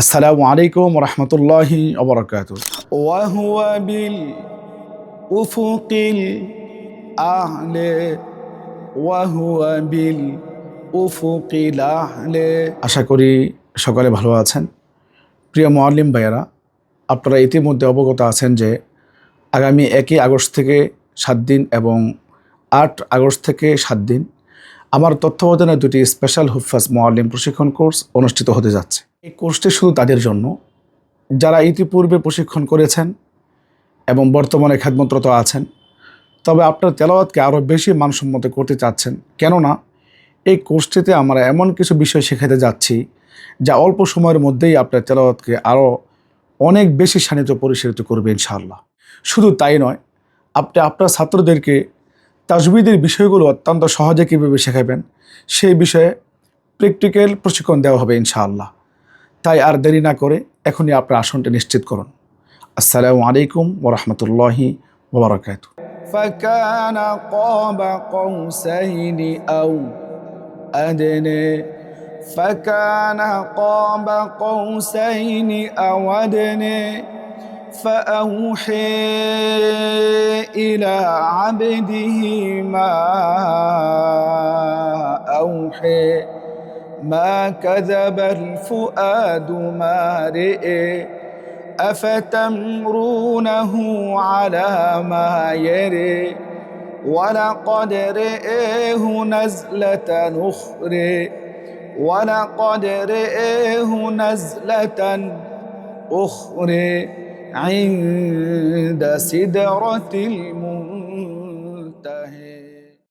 আসসালামু আলাইকুম রহমতুল্লাহি অবরকাত ওয়াহুয়াবিল উফুকিল আহলে ওয়াহুয়াবিল উফুকিল আহলে। আশা করি সকালে ভালো আছেন। প্রিয় মোয়াল্লিম ভাইয়ারা আপনারা ইতিমধ্যে অবগত আছেন যে আগামী একই আগস্ট থেকে সাত দিন এবং আট আগস্ট থেকে সাত দিন আমার তত্ত্বাবধানে দুটি স্পেশাল হুফাজ মোয়াল্লিম প্রশিক্ষণ কোর্স অনুষ্ঠিত হতে যাচ্ছে। এই কোর্সটি শুধু তাদের জন্য, যারা ইতিপূর্বে প্রশিক্ষণ করেছেন এবং বর্তমানে খেদমতরত আছেন, তবে আপনার তেলাওয়াতকে আরও বেশি মানসম্মত করতে চাচ্ছেন। কেননা, এই কোর্সটিতে আমরা এমন কিছু বিষয় শেখাতে যাচ্ছি, যা অল্প সময়ের মধ্যেই আপনার তেলাওয়াতকে আরও অনেক বেশি শানিত পরিচালিত করবে ইনশাআল্লাহ। শুধু তাই নয়, আপনি আপনার ছাত্রদেরকে তাজবিদের বিষয়গুলো অত্যন্ত সহজে কীভাবে শেখাবেন সেই বিষয়ে প্র্যাকটিক্যাল প্রশিক্ষণ দেওয়া হবে ইনশাআল্লাহ তাই আর দেরি না করে এখনই আপনার আসনটি নিশ্চিত করুন আসসালামু আলাইকুম ওরহমতুল্লাহি ওবরাকাত فكان قاب قوسين أو أدنى فكان قاب قوسين أو أدنى فأوحي إلى عبده ما أوحي ما كذب الفؤاد ما رئي أفتمرونه على ما يري ولقد رئيه نزلة أخرى ولقد رئيه نزلة أخرى عند سدرة المنتهى